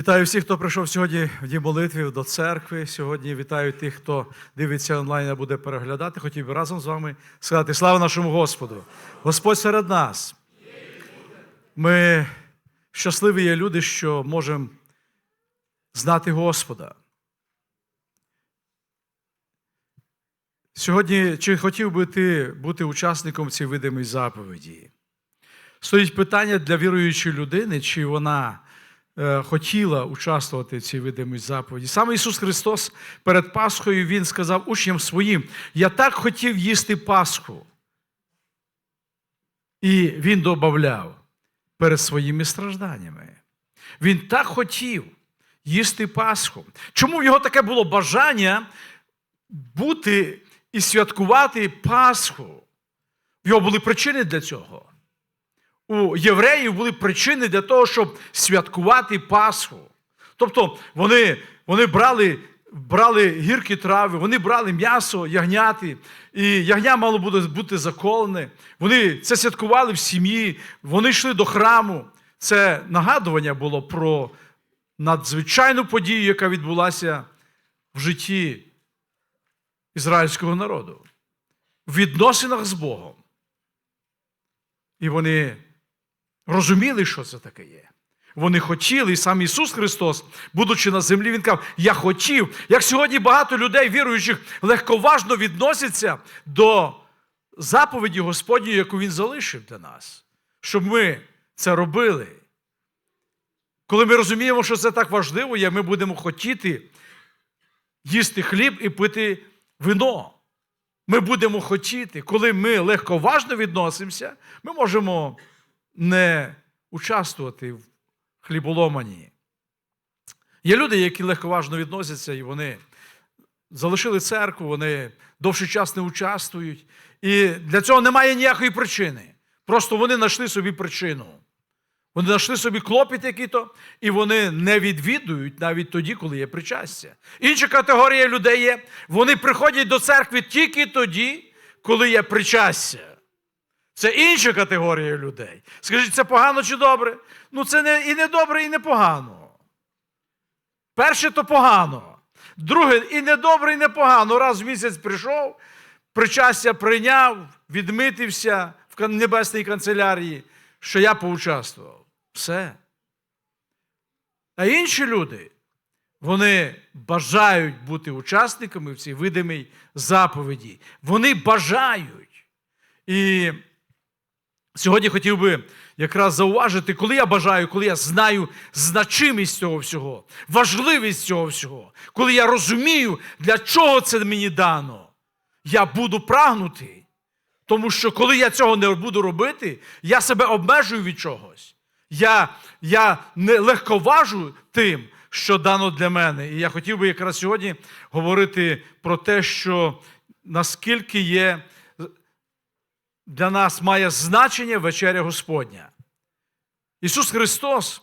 Вітаю всіх, хто прийшов сьогодні в дім молитви до церкви. Сьогодні вітаю тих, хто дивиться онлайн і буде переглядати. Хотів би разом з вами сказати слава нашому Господу. Господь серед нас. Ми щасливі є люди, що можемо знати Господа. Сьогодні чи хотів би ти бути учасником цієї видимої заповіді? Стоїть питання для віруючої людини, чи вона хотіла участвувати в цій видимій заповіді. Саме Ісус Христос перед Пасхою Він сказав учням своїм: Я так хотів їсти Пасху. І Він додавав перед своїми стражданнями. Він так хотів їсти Пасху. Чому в його таке було бажання бути і святкувати Пасху? В його були причини для цього у євреїв були причини для того, щоб святкувати Пасху. Тобто вони, вони брали, брали гіркі трави, вони брали м'ясо, ягняти, і ягня мало бути, бути заколене. Вони це святкували в сім'ї, вони йшли до храму. Це нагадування було про надзвичайну подію, яка відбулася в житті ізраїльського народу, в відносинах з Богом. І вони розуміли, що це таке є. Вони хотіли, і сам Ісус Христос, будучи на землі, Він казав, я хотів. Як сьогодні багато людей, віруючих, легковажно відносяться до заповіді Господньої, яку Він залишив для нас, щоб ми це робили. Коли ми розуміємо, що це так важливо, є, ми будемо хотіти їсти хліб і пити вино. Ми будемо хотіти, коли ми легковажно відносимося, ми можемо не участвувати в хліболомані. Є люди, які легковажно відносяться, і вони залишили церкву, вони довший час не участвують. І для цього немає ніякої причини. Просто вони знайшли собі причину. Вони знайшли собі клопіт який-то, і вони не відвідують навіть тоді, коли є причастя. Інша категорія людей є, вони приходять до церкви тільки тоді, коли є причастя. Це інша категорія людей. Скажіть, це погано чи добре? Ну, це не, і не добре, і не погано. Перше то погано. Друге, і не добре, і не погано. Раз в місяць прийшов, причастя прийняв, відмитився в небесній канцелярії, що я поучаствував. Все. А інші люди, вони бажають бути учасниками в цій видимій заповіді. Вони бажають. І сьогодні хотів би якраз зауважити, коли я бажаю, коли я знаю значимість цього всього, важливість цього всього, коли я розумію, для чого це мені дано, я буду прагнути. Тому що коли я цього не буду робити, я себе обмежую від чогось. Я я не легковажу тим, що дано для мене. І я хотів би якраз сьогодні говорити про те, що наскільки є для нас має значення вечеря Господня. Ісус Христос,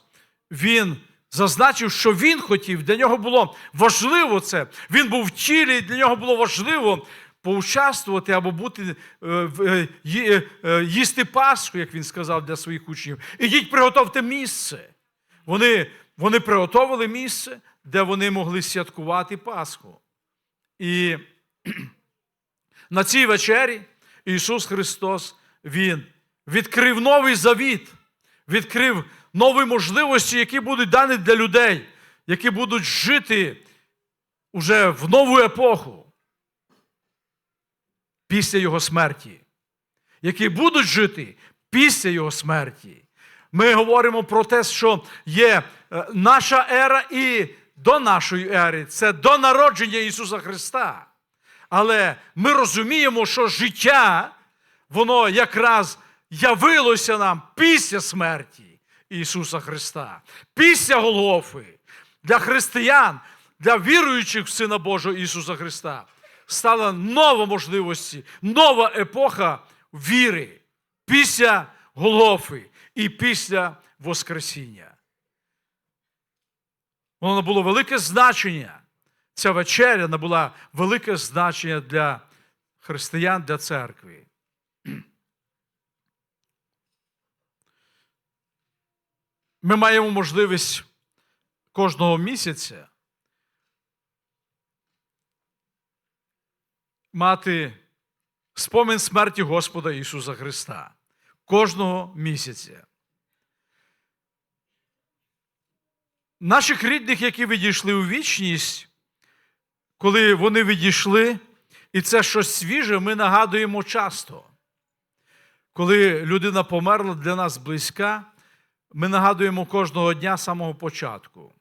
Він зазначив, що Він хотів, для нього було важливо це. Він був в тілі, для нього було важливо поучаствувати або бути, їсти Пасху, як він сказав для своїх учнів. Ідіть, приготовте місце. Вони, вони приготовили місце, де вони могли святкувати Пасху. І на цій вечері Ісус Христос, Він відкрив новий завіт, відкрив нові можливості, які будуть дані для людей, які будуть жити уже в нову епоху після Його смерті, які будуть жити після Його смерті. Ми говоримо про те, що є е, наша ера і до нашої ери це до народження Ісуса Христа. Але ми розуміємо, що життя, воно якраз явилося нам після смерті Ісуса Христа, після Голгофи, для християн, для віруючих в Сина Божого Ісуса Христа. Стала нова можливості, нова епоха віри після Голгофи і після Воскресіння. Воно набуло велике значення. Ця вечеря набула велике значення для християн, для церкви. Ми маємо можливість кожного місяця мати спомин смерті Господа Ісуса Христа. Кожного місяця. Наших рідних, які відійшли у вічність, коли вони відійшли, і це щось свіже, ми нагадуємо часто. Коли людина померла для нас близька, ми нагадуємо кожного дня з самого початку.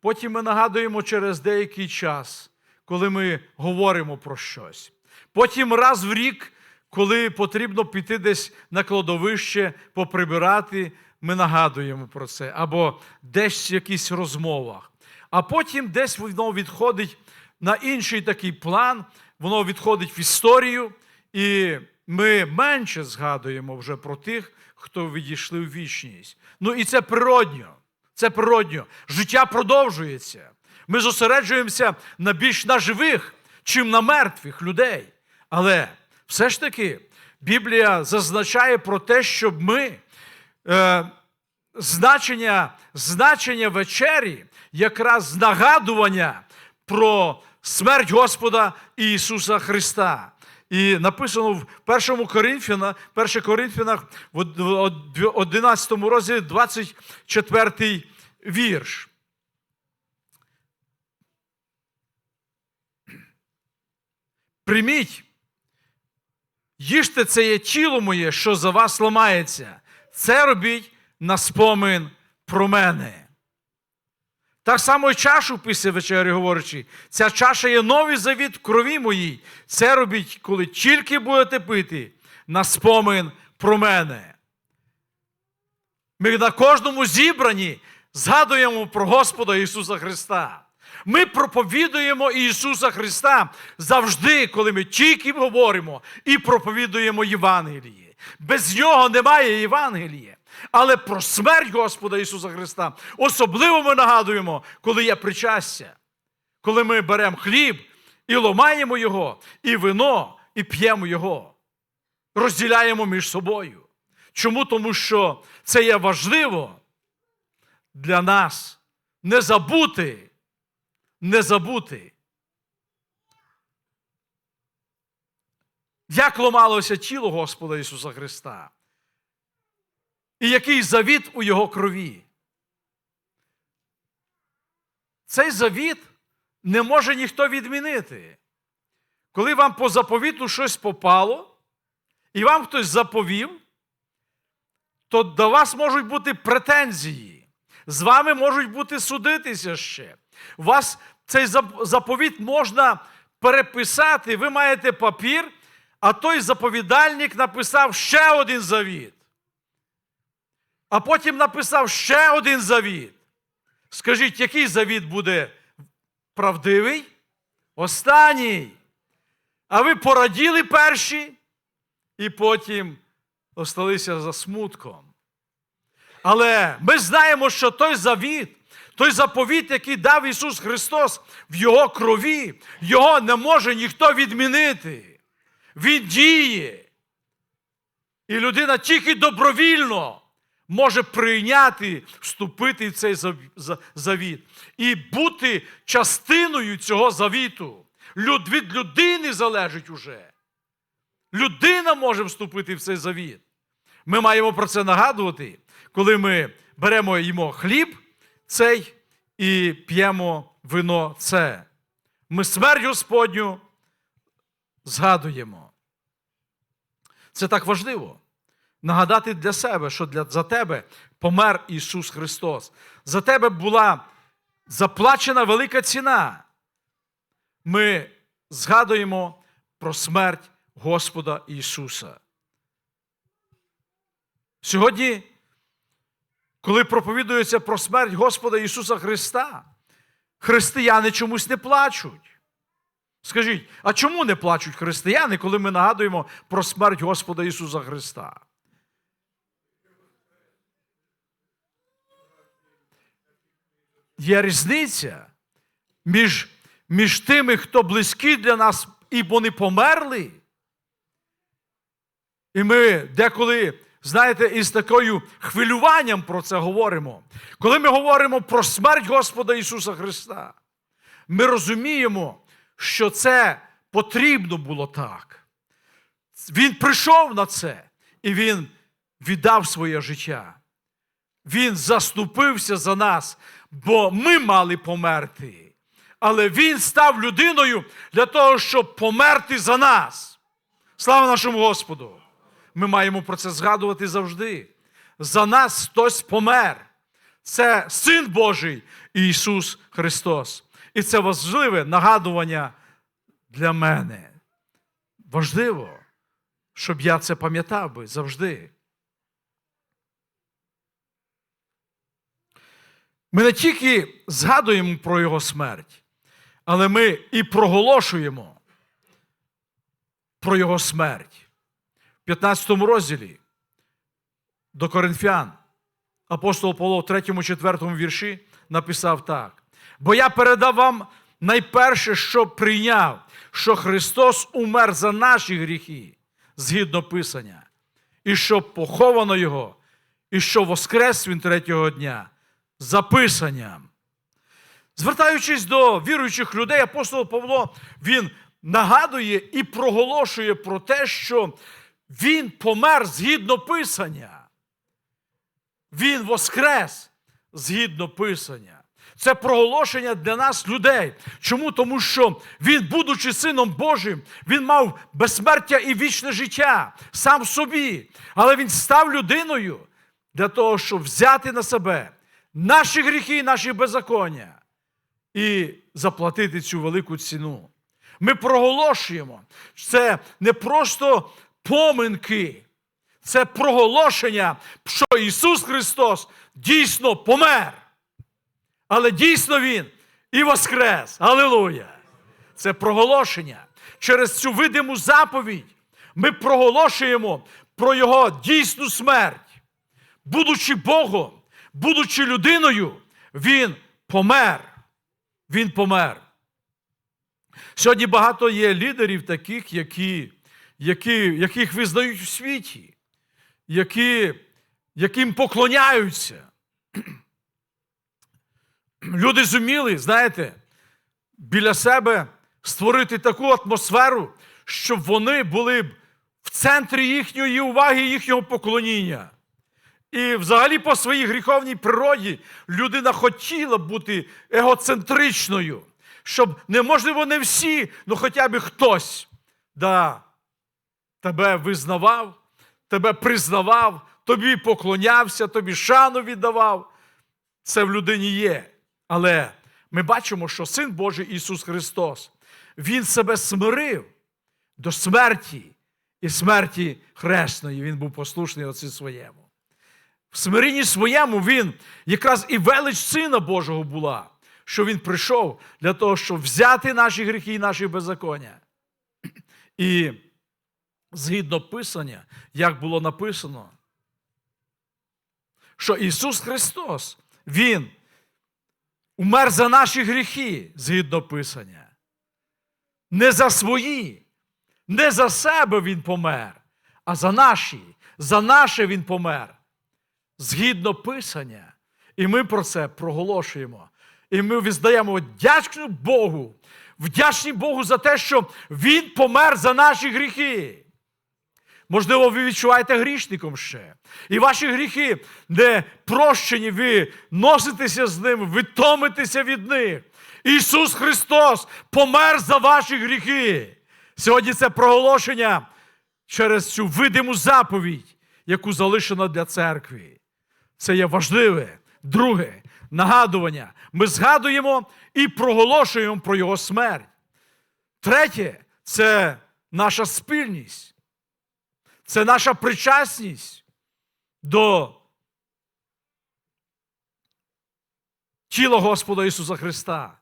Потім ми нагадуємо через деякий час, коли ми говоримо про щось. Потім раз в рік, коли потрібно піти десь на кладовище, поприбирати, ми нагадуємо про це, або десь в якихось розмовах. А потім десь воно відходить на інший такий план, воно відходить в історію, і ми менше згадуємо вже про тих, хто відійшли в вічність. Ну і це природньо. Це природньо. Життя продовжується. Ми зосереджуємося на більш на живих, чим на мертвих людей. Але все ж таки Біблія зазначає про те, щоб ми е, значення, значення вечері, якраз нагадування про смерть Господа Ісуса Христа. І написано в 1 Коринфяна, 1 Коринфянах в 11 розділі 24 вірш. Прийміть, їжте це є тіло моє, що за вас ламається. Це робіть на спомин про мене. Так само і чашу після вечері говорячи, ця чаша є новий завіт крові моїй. Це робіть, коли тільки будете пити на спомин про мене. Ми на кожному зібранні згадуємо про Господа Ісуса Христа. Ми проповідуємо Ісуса Христа завжди, коли ми тільки говоримо і проповідуємо Євангеліє. Без нього немає Євангелія. Але про смерть Господа Ісуса Христа особливо ми нагадуємо, коли є причастя, коли ми беремо хліб і ломаємо його, і вино, і п'ємо його, розділяємо між собою. Чому? Тому що це є важливо для нас не забути, не забути. Як ломалося тіло Господа Ісуса Христа? І який завіт у Його крові? Цей завіт не може ніхто відмінити. Коли вам по заповіту щось попало, і вам хтось заповів, то до вас можуть бути претензії. З вами можуть бути судитися ще. У вас цей заповіт можна переписати, ви маєте папір, а той заповідальник написав ще один завіт. А потім написав ще один завіт. Скажіть, який завіт буде правдивий? Останній. А ви пораділи перші і потім осталися за смутком. Але ми знаємо, що той завіт, той заповіт, який дав Ісус Христос в Його крові, Його не може ніхто відмінити. Він діє. І людина тільки добровільно може прийняти, вступити в цей завіт і бути частиною цього завіту. Від людини залежить уже. Людина може вступити в цей завіт. Ми маємо про це нагадувати, коли ми беремо їмо хліб цей і п'ємо вино це. Ми смерть Господню згадуємо. Це так важливо. Нагадати для себе, що для, за тебе помер Ісус Христос. За тебе була заплачена велика ціна. Ми згадуємо про смерть Господа Ісуса. Сьогодні, коли проповідується про смерть Господа Ісуса Христа, християни чомусь не плачуть. Скажіть, а чому не плачуть християни, коли ми нагадуємо про смерть Господа Ісуса Христа? Є різниця між між тими, хто близькі для нас, і вони померли. І ми деколи знаєте, із такою хвилюванням про це говоримо. Коли ми говоримо про смерть Господа Ісуса Христа, ми розуміємо, що це потрібно було так. Він прийшов на це, і Він віддав своє життя. Він заступився за нас, бо ми мали померти. Але Він став людиною для того, щоб померти за нас. Слава нашому Господу! Ми маємо про це згадувати завжди. За нас хтось помер. Це Син Божий Ісус Христос. І це важливе нагадування для мене. Важливо, щоб я це пам'ятав би завжди. Ми не тільки згадуємо про Його смерть, але ми і проголошуємо про Його смерть. В 15 розділі до Коринфян апостол Павло в 3-4 вірші написав так: Бо я передав вам найперше, що прийняв, що Христос умер за наші гріхи, згідно Писання, і що поховано Його, і що воскрес Він третього дня за Писанням. Звертаючись до віруючих людей, апостол Павло він нагадує і проголошує про те, що він помер згідно Писання. Він воскрес згідно Писання. Це проголошення для нас, людей. Чому? Тому що він, будучи сином Божим, він мав безсмертя і вічне життя сам собі. Але він став людиною для того, щоб взяти на себе наші гріхи наші беззаконня і заплатити цю велику ціну. Ми проголошуємо, це не просто поминки, це проголошення, що Ісус Христос дійсно помер. Але дійсно Він і воскрес. Алілуя! Це проголошення. Через цю видиму заповідь ми проголошуємо про Його дійсну смерть. Будучи Богом, будучи людиною, Він помер. Він помер. Сьогодні багато є лідерів таких, які, які, яких визнають у світі, які, яким поклоняються. Люди зуміли, знаєте, біля себе створити таку атмосферу, щоб вони були в центрі їхньої уваги, їхнього поклоніння. І взагалі по своїй гріховній природі людина хотіла бути егоцентричною, щоб неможливо не всі, ну хоча б хтось да, тебе визнавав, тебе признавав, тобі поклонявся, тобі шану віддавав. Це в людині є. Але ми бачимо, що Син Божий Ісус Христос, Він себе смирив до смерті і смерті хресної. Він був послушний Отцю своєму. В смиренні своєму Він якраз і велич Сина Божого була, що Він прийшов для того, щоб взяти наші гріхи і наші беззаконня. І згідно Писання, як було написано, що Ісус Христос, Він умер за наші гріхи, згідно Писання. Не за свої, не за себе Він помер, а за наші, за наше Він помер. Згідно Писання. І ми про це проголошуємо. І ми віддаємо вдячну Богу, вдячні Богу за те, що Він помер за наші гріхи. Можливо, ви відчуваєте грішником ще. І ваші гріхи не прощені, ви носитеся з ними, ви томитеся від них. Ісус Христос помер за ваші гріхи. Сьогодні це проголошення через цю видиму заповідь, яку залишено для церкви. Це є важливе. Друге нагадування. Ми згадуємо і проголошуємо про Його смерть. Третє це наша спільність. Це наша причасність до тіла Господа Ісуса Христа,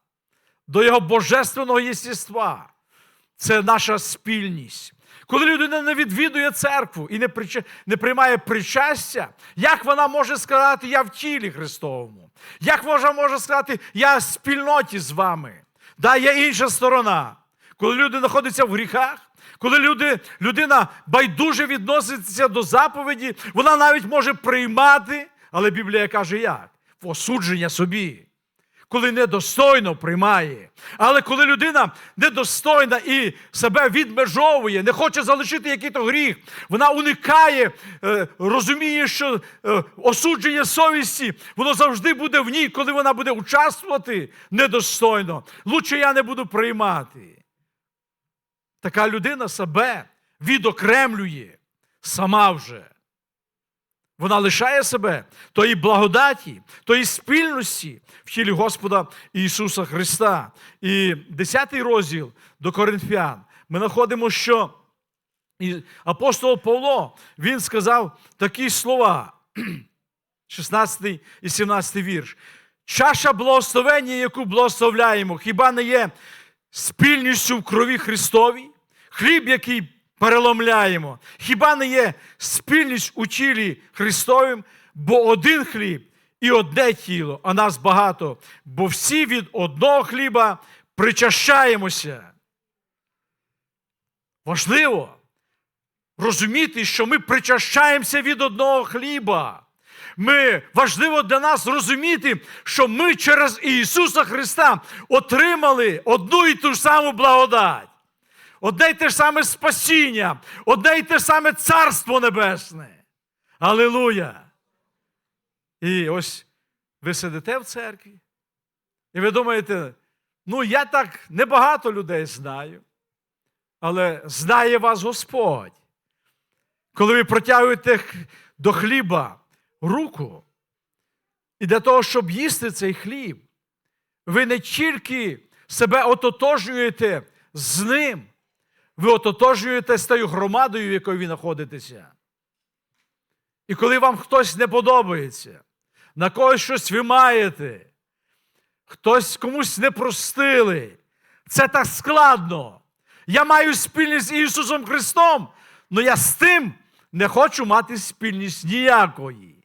до Його божественного єстіства. Це наша спільність. Коли людина не відвідує церкву і не не приймає причастя, як вона може сказати, я в тілі Христовому? Як вона може сказати, я в спільноті з вами? Да, є інша сторона. коли люди знаходяться в гріхах, коли люди, людина байдуже відноситься до заповіді, вона навіть може приймати, але Біблія каже як? Осудження собі. Коли недостойно приймає. Але коли людина недостойна і себе відмежовує, не хоче залишити якийсь гріх, вона уникає, е, розуміє, що е, осудження совісті, воно завжди буде в ній, коли вона буде участвувати недостойно. Лучше я не буду приймати. Така людина себе відокремлює сама вже. Вона лишає себе тої благодаті, тої спільності в тілі Господа Ісуса Христа. І 10 розділ до Коринфян ми знаходимо, що апостол Павло він сказав такі слова, 16 і 17 вірш. Чаша благословення, яку благословляємо, хіба не є спільністю в крові Христовій? Хліб, який переломляємо, хіба не є спільність у тілі Христовим, бо один хліб і одне тіло, а нас багато, бо всі від одного хліба причащаємося. Важливо розуміти, що ми причащаємося від одного хліба. Ми важливо для нас розуміти, що ми через Ісуса Христа отримали одну і ту ж саму благодать, одне й те ж саме спасіння, одне й те ж саме Царство Небесне. Алілуя! І ось ви сидите в церкві, і ви думаєте, ну я так небагато людей знаю, але знає вас Господь. Коли ви протягуєте до хліба руку, і для того, щоб їсти цей хліб, ви не тільки себе ототожнюєте з ним, ви ототожнюєте з тою громадою, в якої ви знаходитеся. І коли вам хтось не подобається, на когось щось ви маєте, хтось комусь не простили, це так складно. Я маю спільність з Ісусом Христом, але я з тим не хочу мати спільність ніякої.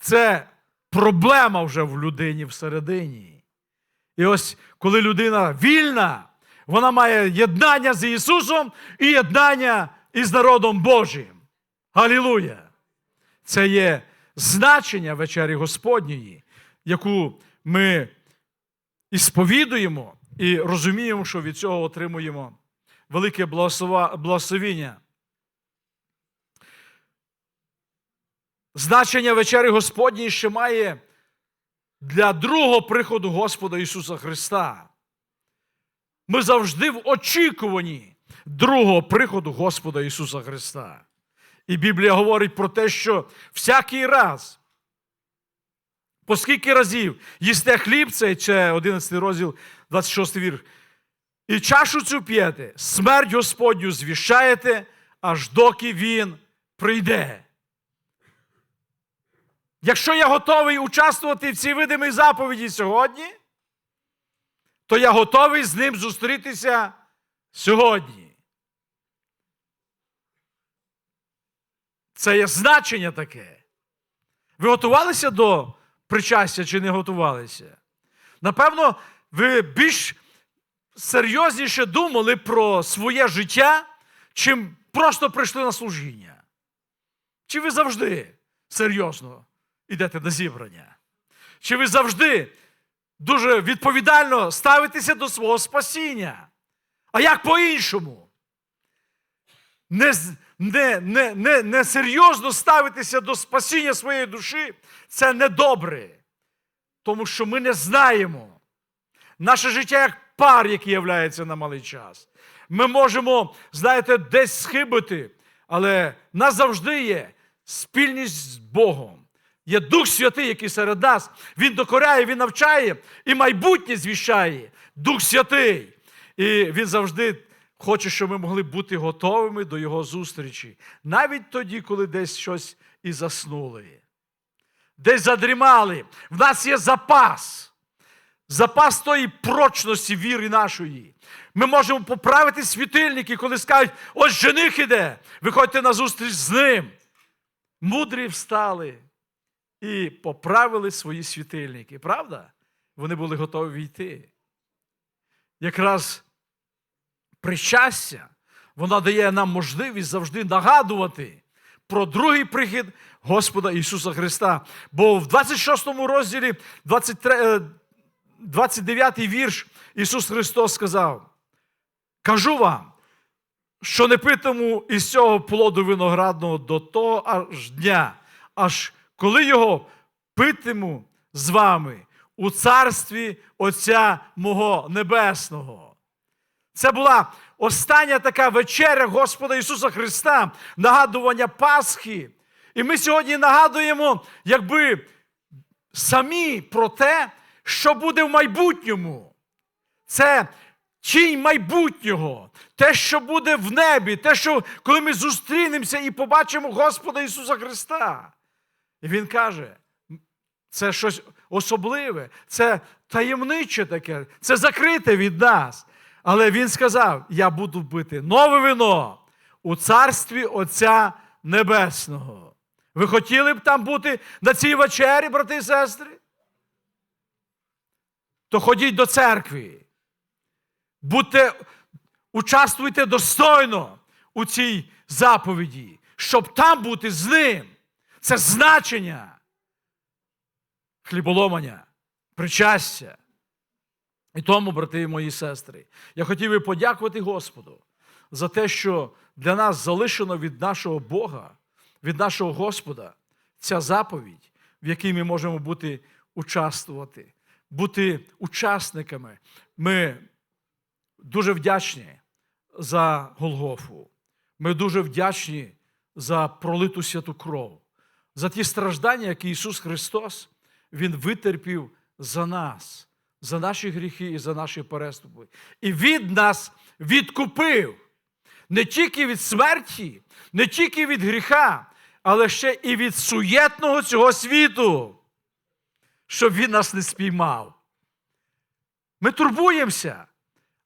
Це проблема вже в людині всередині. І ось коли людина вільна, вона має єднання з Ісусом і єднання із народом Божим. Галілуя! Це є значення вечері Господньої, яку ми і сповідуємо, і розуміємо, що від цього отримуємо велике благословіння. Значення вечері Господньої ще має для другого приходу Господа Ісуса Христа. Ми завжди в очікуванні другого приходу Господа Ісуса Христа. І Біблія говорить про те, що всякий раз, по скільки разів їсте хліб, цей це 11 розділ, 26 вірш, і чашу цю п'єте, смерть Господню звіщаєте, аж доки Він прийде. Якщо я готовий участвувати в цій видимій заповіді сьогодні, то я готовий з ним зустрітися сьогодні. Це є значення таке. Ви готувалися до причастя чи не готувалися? Напевно, ви більш серйозніше думали про своє життя, чим просто прийшли на служіння. Чи ви завжди серйозно йдете на зібрання? Чи ви завжди дуже відповідально ставитеся до свого спасіння? А як по-іншому? Не, не, не, не, не серйозно ставитися до спасіння своєї душі це недобре. Тому що ми не знаємо. Наше життя як пар, який являється на малий час. Ми можемо, знаєте, десь схибити, але нас завжди є спільність з Богом. Є Дух Святий, який серед нас. Він докоряє, він навчає і майбутнє звіщає. Дух Святий. І він завжди хоче, щоб ми могли бути готовими до Його зустрічі. Навіть тоді, коли десь щось і заснули. Десь задрімали. В нас є запас. Запас тої прочності віри нашої. Ми можемо поправити світильники, коли скажуть, ось жених іде, виходьте на зустріч з ним. Мудрі встали і поправили свої світильники. Правда? Вони були готові війти. Якраз причастя, вона дає нам можливість завжди нагадувати про другий прихід Господа Ісуса Христа. Бо в 26 розділі, 23, е, 29 вірш, Ісус Христос сказав: Кажу вам, що не питиму із цього плоду виноградного до того аж дня, аж коли його питиму з вами у царстві Отця мого Небесного. Це була остання така вечеря Господа Ісуса Христа, нагадування Пасхи. І ми сьогодні нагадуємо, якби самі про те, що буде в майбутньому. Це тінь майбутнього, те, що буде в небі, те, що коли ми зустрінемося і побачимо Господа Ісуса Христа. І Він каже, це щось особливе, це таємниче таке, це закрите від нас. Але Він сказав: Я буду пити нове вино у царстві Отця Небесного. Ви хотіли б там бути на цій вечері, брати і сестри? То ходіть до церкви. Будьте, участвуйте достойно у цій заповіді, щоб там бути з ним. Це значення хліболомання, причастя. І тому, брати і мої сестри, я хотів би подякувати Господу за те, що для нас залишено від нашого Бога, від нашого Господа ця заповідь, в якій ми можемо бути участвувати, бути учасниками. Ми дуже вдячні за Голгофу. Ми дуже вдячні за пролиту святу кров, за ті страждання, які Ісус Христос Він витерпів за нас, за наші гріхи і за наші переступи. І від нас відкупив не тільки від смерті, не тільки від гріха, але ще і від суєтного цього світу, щоб він нас не спіймав. Ми турбуємося,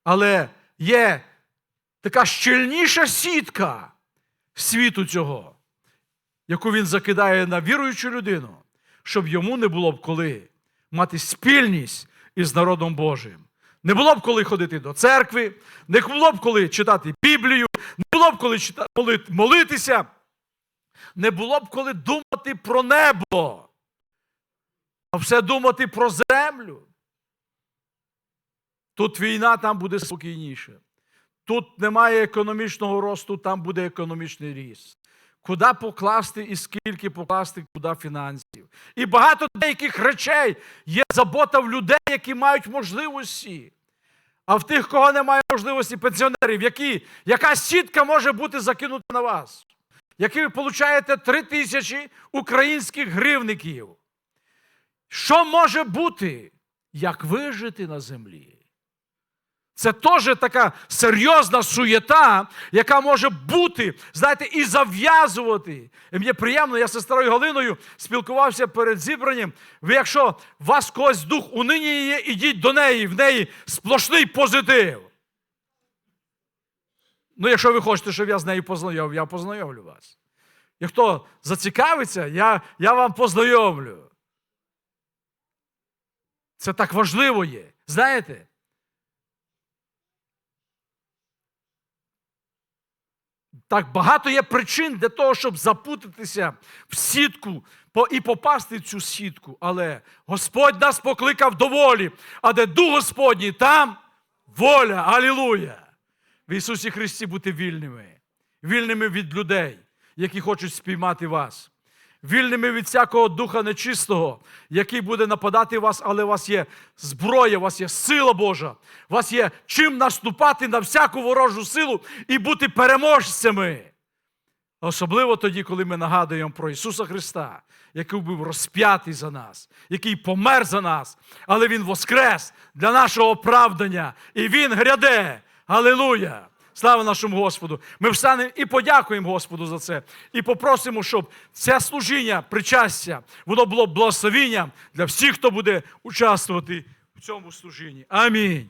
але є така щільніша сітка світу цього, яку він закидає на віруючу людину, щоб йому не було б коли мати спільність із народом Божим. Не було б коли ходити до церкви, не було б коли читати Біблію, не було б коли читати, молитися, не було б коли думати про небо, а все думати про землю. Тут війна, там буде спокійніше. Тут немає економічного росту, там буде економічний ріст. Куди покласти і скільки покласти, куди фінансів. І багато деяких речей є забота в людей, які мають можливості. А в тих, кого немає можливості, пенсіонерів, які, яка сітка може бути закинута на вас, які ви получаєте 3 тисячі українських гривників. Що може бути, як вижити на землі? Це теж така серйозна суєта, яка може бути, знаєте, і зав'язувати. І мені приємно, я з сестрою Галиною спілкувався перед зібранням. Ви, якщо у вас когось дух унині є, ідіть до неї, в неї сплошний позитив. Ну, якщо ви хочете, щоб я з нею познайомив, я познайомлю вас. І хто зацікавиться, я, я вам познайомлю. Це так важливо є. Знаєте? Так багато є причин для того, щоб запутатися в сітку і попасти в цю сітку. Але Господь нас покликав до волі, а де дух Господній, там воля. Алілуя! В Ісусі Христі бути вільними, вільними від людей, які хочуть спіймати вас, вільними від всякого духа нечистого, який буде нападати вас, але у вас є зброя, у вас є сила Божа, у вас є чим наступати на всяку ворожу силу і бути переможцями. Особливо тоді, коли ми нагадуємо про Ісуса Христа, який був розп'ятий за нас, який помер за нас, але Він воскрес для нашого оправдання, і Він гряде. Алілуя! Слава нашому Господу! Ми встанемо і подякуємо Господу за це. І попросимо, щоб це служіння, причастя, воно було благословінням для всіх, хто буде участвувати в цьому служінні. Амінь.